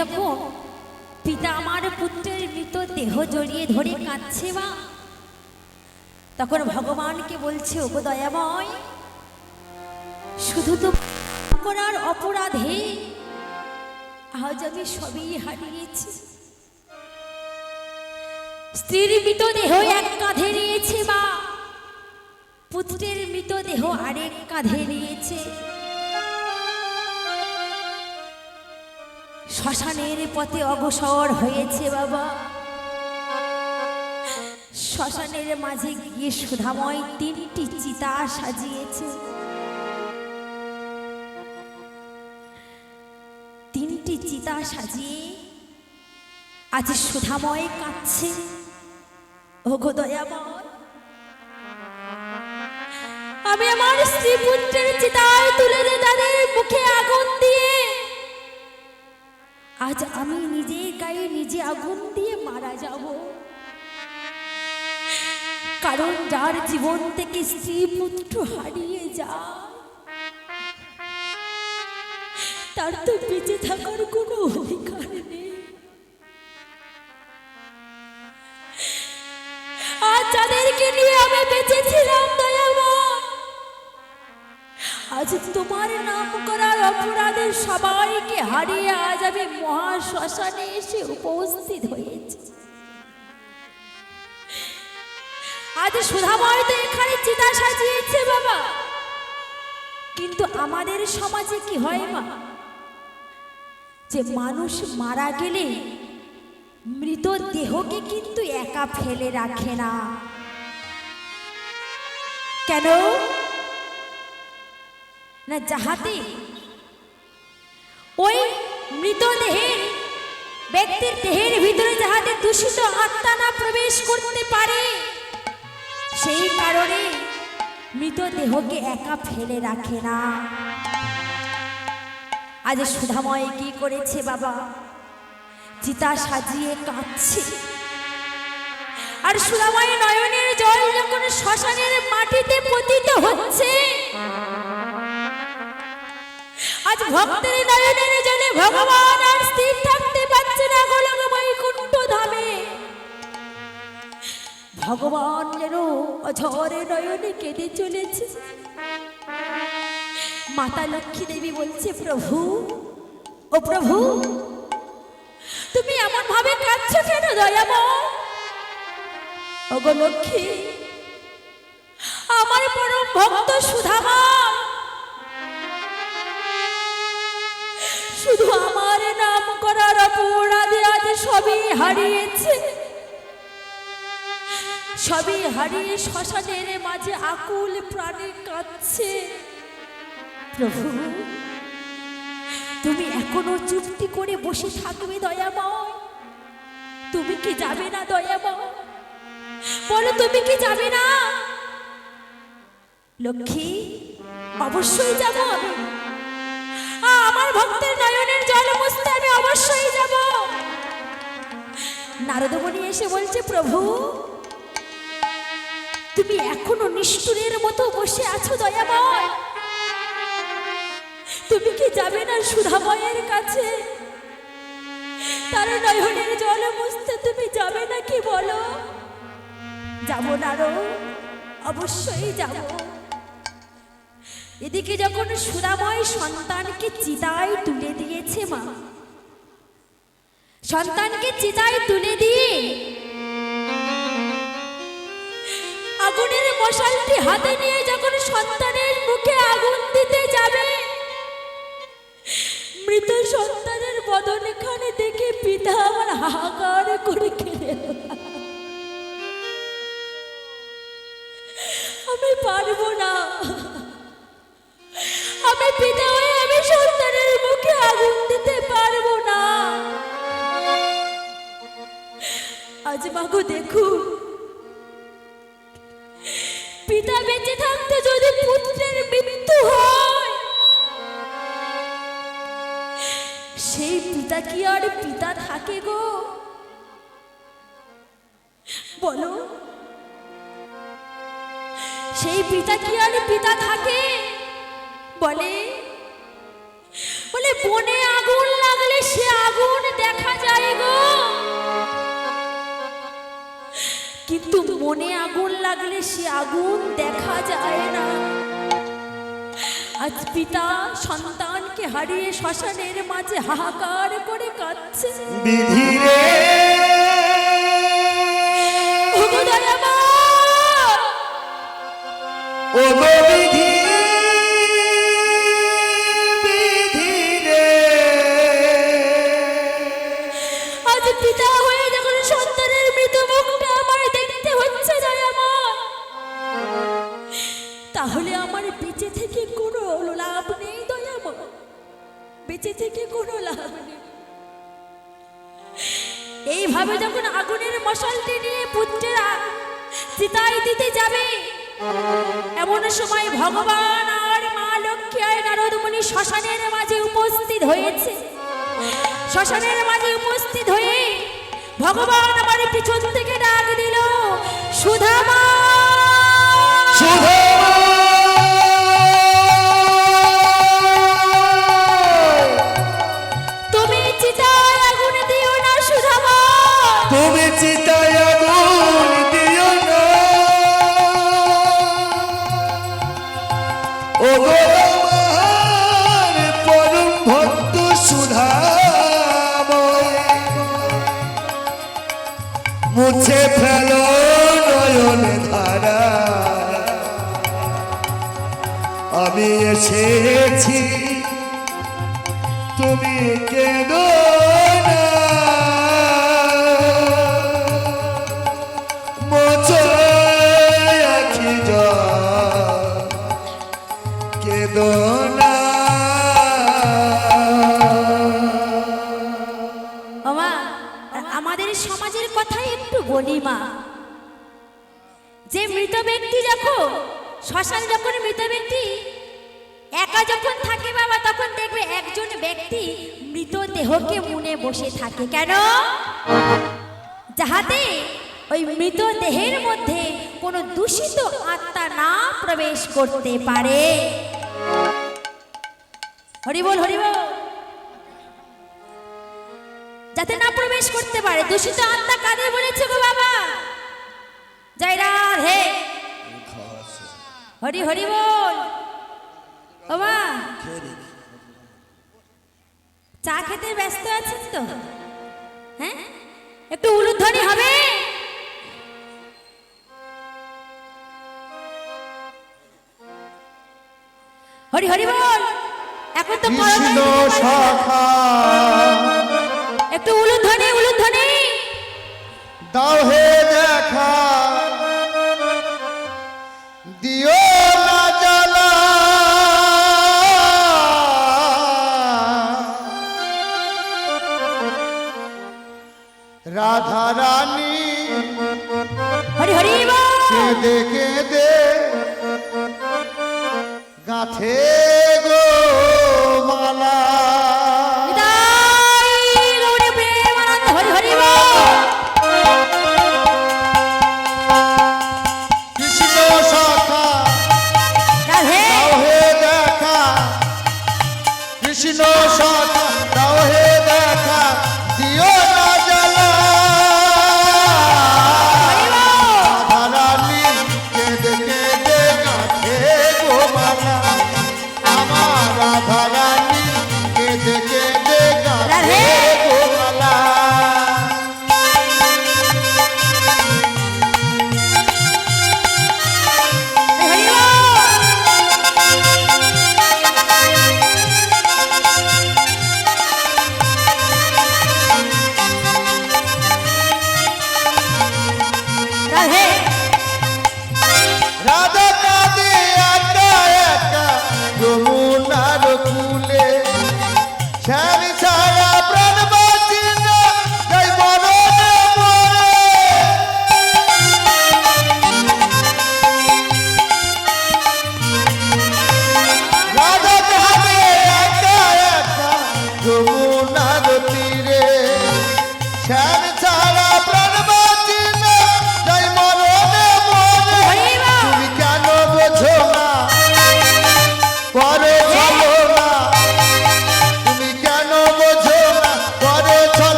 যখন পিতা আমার পুত্রের মৃত দেহ জড়িয়ে ধরে কাঁদছে মা, তখন ভগবানকে বলছে, ওগো দয়াময়, শুধু তো করার অপরাধে, আজ আমি সবই হারিয়েছি। স্ত্রীর মৃতদেহ এক কাঁধে নিয়েছে মা, পুত্রের মৃতদেহ আরেক কাঁধে নিয়েছে। শ্মশানের পথে অগ্রসর হয়েছে বাবা। শ্মশানের মাঝে গিয়ে সুধাময় তিনটি চিতা সাজিয়েছে। তিনটি চিতা সাজিয়ে আজ সুধাময় কাঁদছে। ওগো দয়াময়, আমি আমার স্ত্রী পুত্রের চিতায় তুলে তাদের মুখে আগুন দিয়ে আজ আমি নিজে গায়ে নিজে আগুন দিয়ে মারা যাব। কারণ যার জীবন থেকে স্ত্রী পুত্র হারিয়ে যায়, তার তো বেঁচে থাকার কোনো অধিকার নেই। আজ যাদেরকে নিয়ে আমি বেঁচেছিলাম আজ তোমার নাম করার অপরাধে সবাইকে হারিয়ে আজ আমি মহা শ্মশানে এসে উপস্থিত হয়েছি। আজ সুধাময় তো এখানে চিতা সাজিয়েছে বাবা। কিন্তু আমাদের সমাজে কি হয় মা? যে মানুষ মারা গেলে মৃত দেহকে কিন্তু একা ফেলে রাখে না। কেন? না যাহাতে ওই মৃতদেহের, ব্যক্তির দেহের ভিতরে যাহাতে দূষিত আত্মা না প্রবেশ করতে পারে, সেই কারণে মৃতদেহকে একা ফেলে রাখে না। আজ সুধাময় কি করেছে বাবা? চিতা সাজিয়ে কাঁদছে। আর সুধাময় নয়নের জল যখন শ্মশানের মাটিতে পতিত হচ্ছে ভক্তের নয়নের জলে ভগবান আর স্থির থাকতে পারছে না গোলক বৈকুণ্ঠ ধামে। ভগবান যেন অঝরে নয়নে কেঁদে চলেছে। মাতা লক্ষ্মী দেবী বলছে, প্রভু, ও প্রভু, তুমি এমন ভাবে কাঁদছ কেন দয়াময়? ওগো লক্ষ্মী, আমার পরম ভক্ত সুধামা শুধু আমার নাম করার অপরাধে আজ সবই হারিয়েছে। সবই হারিয়ে শ্মশানের মাঝে আকুল প্রাণে কাঁদছে। প্রভু, তুমি এখনও চুক্তি করে বসে থাকবে দয়া দয়াময়। তুমি কি যাবে না দয়াময়? বলো, তুমি কি যাবে না? লক্ষ্মী, অবশ্যই যাব আমি। আমার ভক্তের নয়নের জল মুছতে আমি অবশ্যই যাব। নারদমণি এসে বলছে, প্রভু, তুমি এখনও নিষ্ঠুরের মতো বসে আছো, দয়াময়। তুমি কি যাবে না সুধাময়ের কাছে? তার নয়নের জল মুছতে তুমি যাবে না কি বলো? যাব না অবশ্যই যাব। এদিকে যখন সুরাময় সন্তানকে চিতায় তুলে দিয়েছে মা, সন্তানকে চিতায় তুলে দিয়ে আগুনের মশালটি হাতে নিয়ে যখন সন্তানের মুখে আগুন দিতে যাবে, মৃত সন্তানের বদনখানে দেখে পিতা আমার হাহাকার বনে আগুন লাগলে সে আগুন দেখা যায় গো। কিন্তু মনে আগুন লাগলে সে আগুন দেখা যায় না। আজ পিতা সন্তানকে হারিয়ে শ্মশানের মাঝে হাহাকার করে কাঁদছে! ও বিধি দিতে যাবে। এমন সময় ভগবান আর মা লক্ষ্মী আর নারদমণি শ্মশানের মাঝে উপস্থিত হয়েছে। শ্মশানের মাঝে উপস্থিত হয়ে ভগবান আমার পিছন থেকে ডাক দিল, সুধামা! সুধা এসেছি তুমি কেঁদো না। মোচো আখি জল। কেঁদো না। ওমা আর আমাদের সমাজের কথাই একটু বলি যে মৃত ব্যক্তি যখন, শ্মশান যখন মৃত ব্যক্তি একা যখন থাকে বাবা তখন দেখবে একজন ব্যক্তি মৃতদেহকে মুনে বসে থাকে। কেন? যাহাতে ওই মৃতদেহের মধ্যে কোনো দূষিত আত্মা না প্রবেশ করতে পারে। হরিবল হরিবল যাতে না প্রবেশ করতে পারে। দূষিত আত্মা কাদের বলেছে গো বাবা? জয় রাধে হরি হরি বল। বাবা। চা খেতে ব্যস্ত আছেন তো? হ্যাঁ? একটু উলুধ্বনি হবে? হরি হরি বল। এখন তো একটু উলুধ্বনি উলুধ্বনি। দাও হে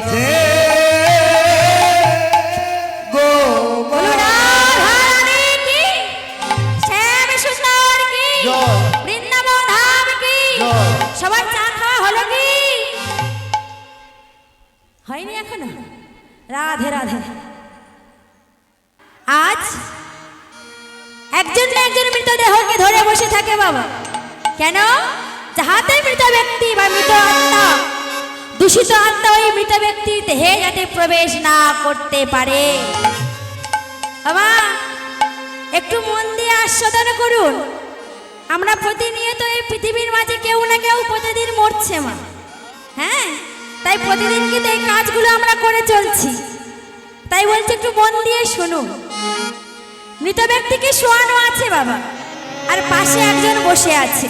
কি? জয়। সবার চা খাওয়া হলো কি? হয়নি এখনও? রাধে রাধে। মৃত ব্যক্তির দেহে যাতে প্রবেশ না করতে পারে। একটু মন দিয়ে আস্বাদন করুন। আমরা প্রতিনিয়ত এই পৃথিবীর মাঝে কেউ না কেউ প্রতিদিন মরছে মা। হ্যাঁ? তাই প্রতিদিন কিন্তু এই কাজগুলো আমরা করে চলছি। তাই বলছি একটু মন দিয়ে শুনুন। মৃত ব্যক্তিকে শোয়ানো আছে বাবা, আর পাশে একজন বসে আছে।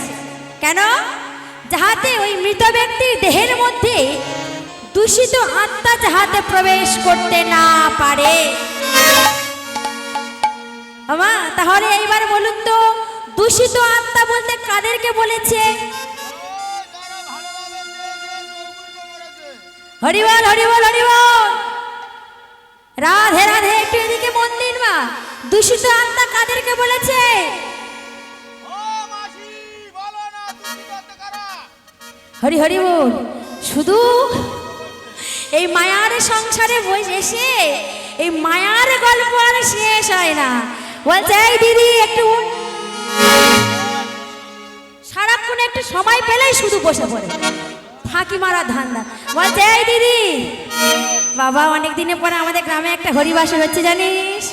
কেন? যাহাতে ওই মৃত ব্যক্তির দেহের মধ্যে দূষিত আত্মা যাহাতে প্রবেশ করতে না পারে। তাহলে এইবার বলুন তো, দূষিত আত্মা বলতে কাদেরকে বলেছে? হরিবল হরিবল হরিবল! রাধে রাধে, একটু এদিকে মন দিন মা। দূষিত আত্মা কাদেরকে বলেছে? হরি হরি বল। শুধু এই মায়ার সংসারে বসে এসে এই মায়ার গল্প আর শেষ হয় না। বলছে, এই দিদি, একটু সারাক্ষণ একটু সময় পেলেই শুধু বসে পড়ে। ফাঁকি মারা ধান্দা। বলছে, এই দিদি, বাবা অনেক দিনের পরে আমাদের গ্রামে একটা হরিবাসর হচ্ছে, জানিস?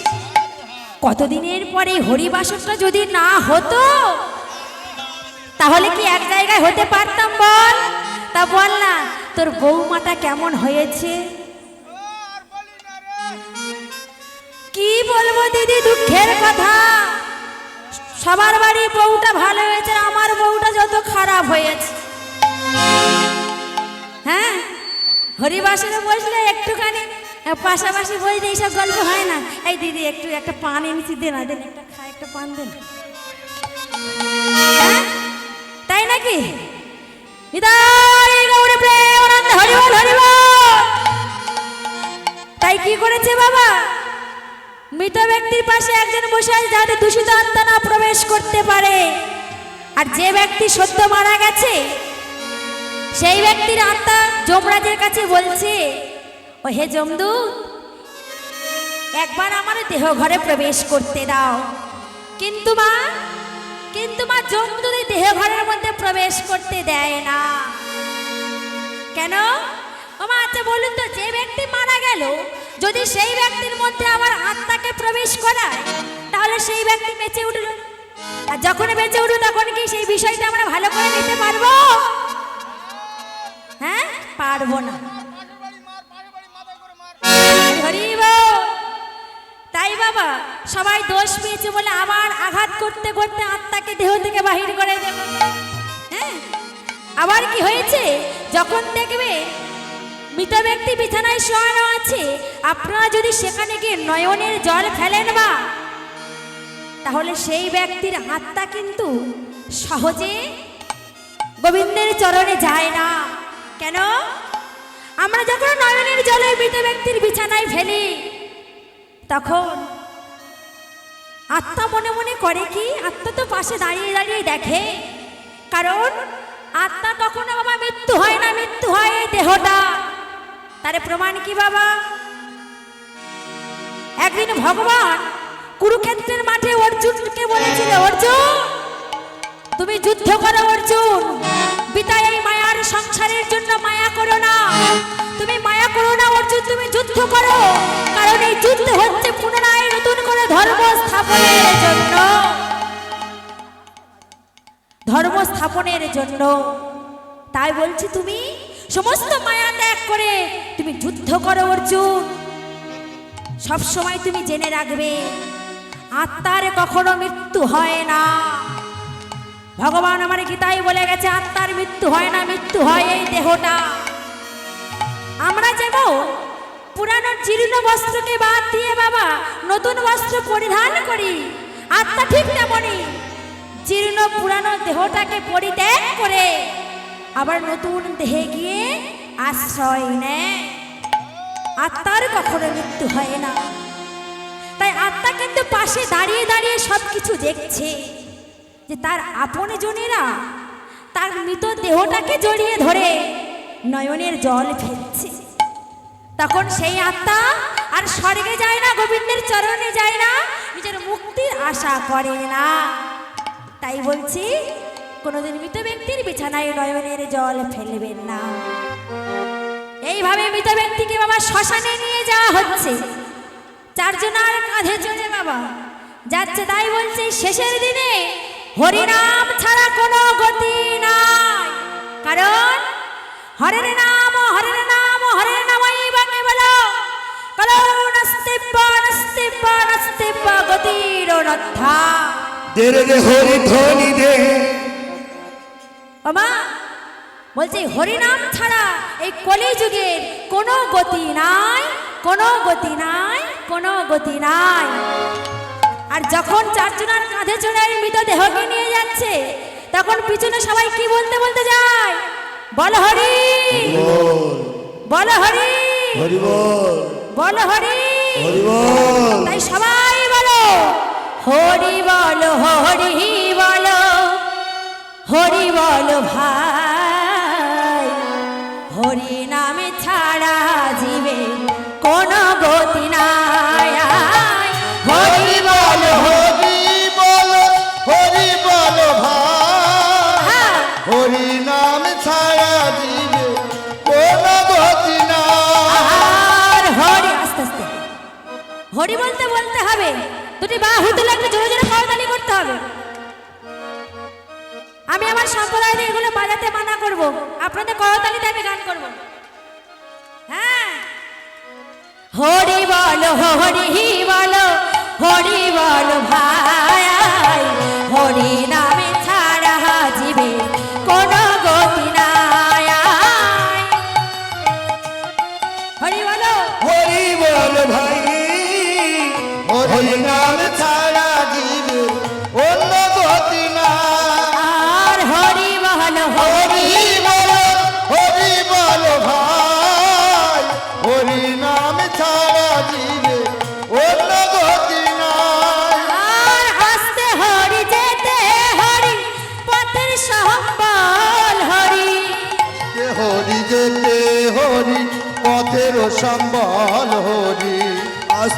কতদিনের পরে হরিবাসরটা যদি না হতো, তাহলে কি এক জায়গায় হতে পারতাম বল? তা বল না। তোর বৌমাটা কেমন হয়েছে? কি বলব দিদি দুঃখের কথা? সবার বাড়ি বউটা ভালো হয়েছে আমার বউটা যত খারাপ হয়েছে। হ্যাঁ? হরিবাসনে বসলে একটুখানি পাশাপাশি বসলে এইসব গল্প হয় না। এই দিদি একটু একটা পান এনেছি দে না দেন একটা খাই একটা পান দেন হ্যাঁ? তাই নাকি? করেছে বাবা। মৃত ব্যক্তির পাশে একজন বসে আছে যাতে দূষিত আত্মা না প্রবেশ করতে পারে। আর যে ব্যক্তি সত্য মারা গেছে, সেই ব্যক্তির আত্মা যমরাজের কাছে বলছে, ও হে জমদু একবার আমার দেহ ঘরে প্রবেশ করতে দাও। কিন্তু মা কিন্তু মা জমদুদি দেহ ঘরের মধ্যে প্রবেশ করতে দেয় না। কেন? ও মা আচ্ছা বলুন তো, যে ব্যক্তি মারা গেল, যদি সেই ব্যক্তির মধ্যে আমার আত্মাকে প্রবেশ করায়, তাহলে সেই ব্যক্তি বেঁচে উঠল। আর যখন বেঁচে উঠল, তখন কি সেই বিষয়টা আমরা ভালো করে নিতে পারব? হ্যাঁ? পারব না। তাই বাবা, সবাই দোষ পেয়েছে বলে আবার আঘাত করতে করতে আত্মাকে দেহ থেকে বাহির করে দেবে। হ্যাঁ? আবার কি হয়েছে? যখন দেখবে মৃত ব্যক্তি বিছানায় শোয়ানো আছে। আপনারা যদি সেখানে গিয়ে নয়নের জল ফেলেন বা, তাহলে সেই ব্যক্তির আত্মা কিন্তু সহজে গোবিন্দের চরণে যায় না। কেন? আমরা যখন নয়নের জলে মৃত ব্যক্তির বিছানায় ফেলি, তখন আত্মা মনে মনে করে কি, আত্মা তো পাশে দাঁড়িয়ে দাঁড়িয়ে দেখে। কারণ আত্মা কখনো বাবা মৃত্যু হয় না, মৃত্যু হয় দেহটা। তার প্রমাণ কি বাবা? একদিন ভগবান কুরুক্ষেত্রের মাঠে অর্জুনকে বলেছিল, অর্জুন, তুমি যুদ্ধ করো অর্জুন। বিতায় এই মায়ার সংসারের জন্য মায়া করো না। তুমি মায়া করো না অর্জুন, তুমি যুদ্ধ করো। কারণ এই যুদ্ধ হচ্ছে পুনরায় নতুন করে ধর্ম স্থাপনের জন্য। ধর্ম স্থাপনের জন্য। তাই বলছি তুমি সমস্ত মায়া ত্যাগ করে তুমি যুদ্ধ করো, অর্জুন। সব সময় তুমি জেনে রাখবে, আত্মার কখনো মৃত্যু হয় না। ভগবান আমার গীতাই বলে গেছে, আত্মার মৃত্যু হয় না, মৃত্যু হয় এই দেহটা। আমরা যেমন পুরানো জীর্ণ বস্ত্রকে বাদ দিয়ে বাবা, নতুন বস্ত্র পরিধান করি, আত্মা ঠিক তেমনই জীর্ণ পুরানো দেহটাকে পরিত্যাগ করে। আবার নতুন দেহে গিয়ে আশ্রয় নেয়। আত্মার কখনো মৃত্যু হয় না। তাই আত্মা কিন্তু পাশে দাঁড়িয়ে দাঁড়িয়ে সব কিছু দেখছে যে তার আপন জনেরা তার মৃত দেহটাকে জড়িয়ে ধরে নয়নের জল ফেলছে। তখন সেই আত্মা আর স্বর্গে যায় না, গোবিন্দের চরণে যায় না, নিজের মুক্তির আশা করে না। তাই বলছি কোনোদিন মৃত ব্যক্তির বিছানায় নয়নের জল ফেলবেন না। এইভাবে মৃত ব্যক্তিকে বাবা শ্মশানে নিয়ে যাওয়া হচ্ছে। চারজন আর কাঁধে চলে বাবা। যাচ্ছে তাই বলছে, শেষের দিনে হরিনাম ছাড়া কোনো গতি নাই। কারণ হরের নাম হরের নাম, হরের নামই বাঙে বলো। গতির রদ্ধা দে রে হরি ধ্বনি দে। বাবা বলছে হরিনাম ছাড়া এই কলিযুগের কোনো গতি নাই কোনো গতি নাই কোনো গতি নাই। আর যখন চারজনের কাঁধে চড়ে মৃতদেহকে নিয়ে যাচ্ছে তখন পিছনে সবাই কি বলতে বলতে যায়? বল হরি! বল হরি! বল! হরি! তাই সবাই বলো হরি বলো হরি বলো হরি বলো ভাই হরি নামে ছাড়া জীবে কোন গতি নাই। হরি বলো হরি বল হরি বল ভাই হ্যাঁ। হরি নাম ছাড়া দিবে কোন গতি না হরি আস্তে আস্তে। হরি বলতে বলতে হবে দুটি বাহু তুলে আমি আমার সম্প্রদায় এগুলো বাজাতে মানা করব। আপনাদের করতালিতে আমি গান করব। হ্যাঁ। হরি বল হরি বল হরি বল ভাই, হরি নামে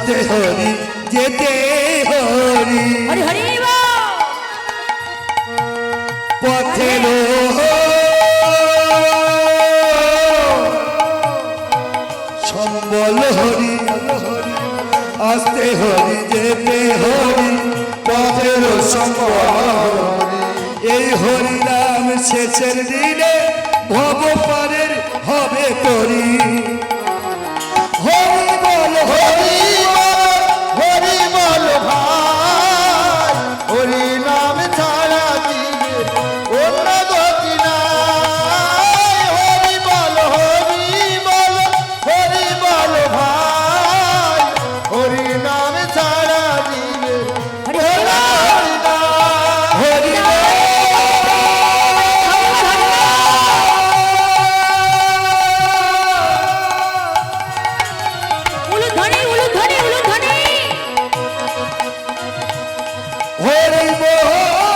আসতে হরি যেতে হরি। হরি হরি। পথের সম্বল হরি আসতে হরি যেতে হরি। পথের সম্বল এই হরি নাম শেষের দিনে ভব পার হরে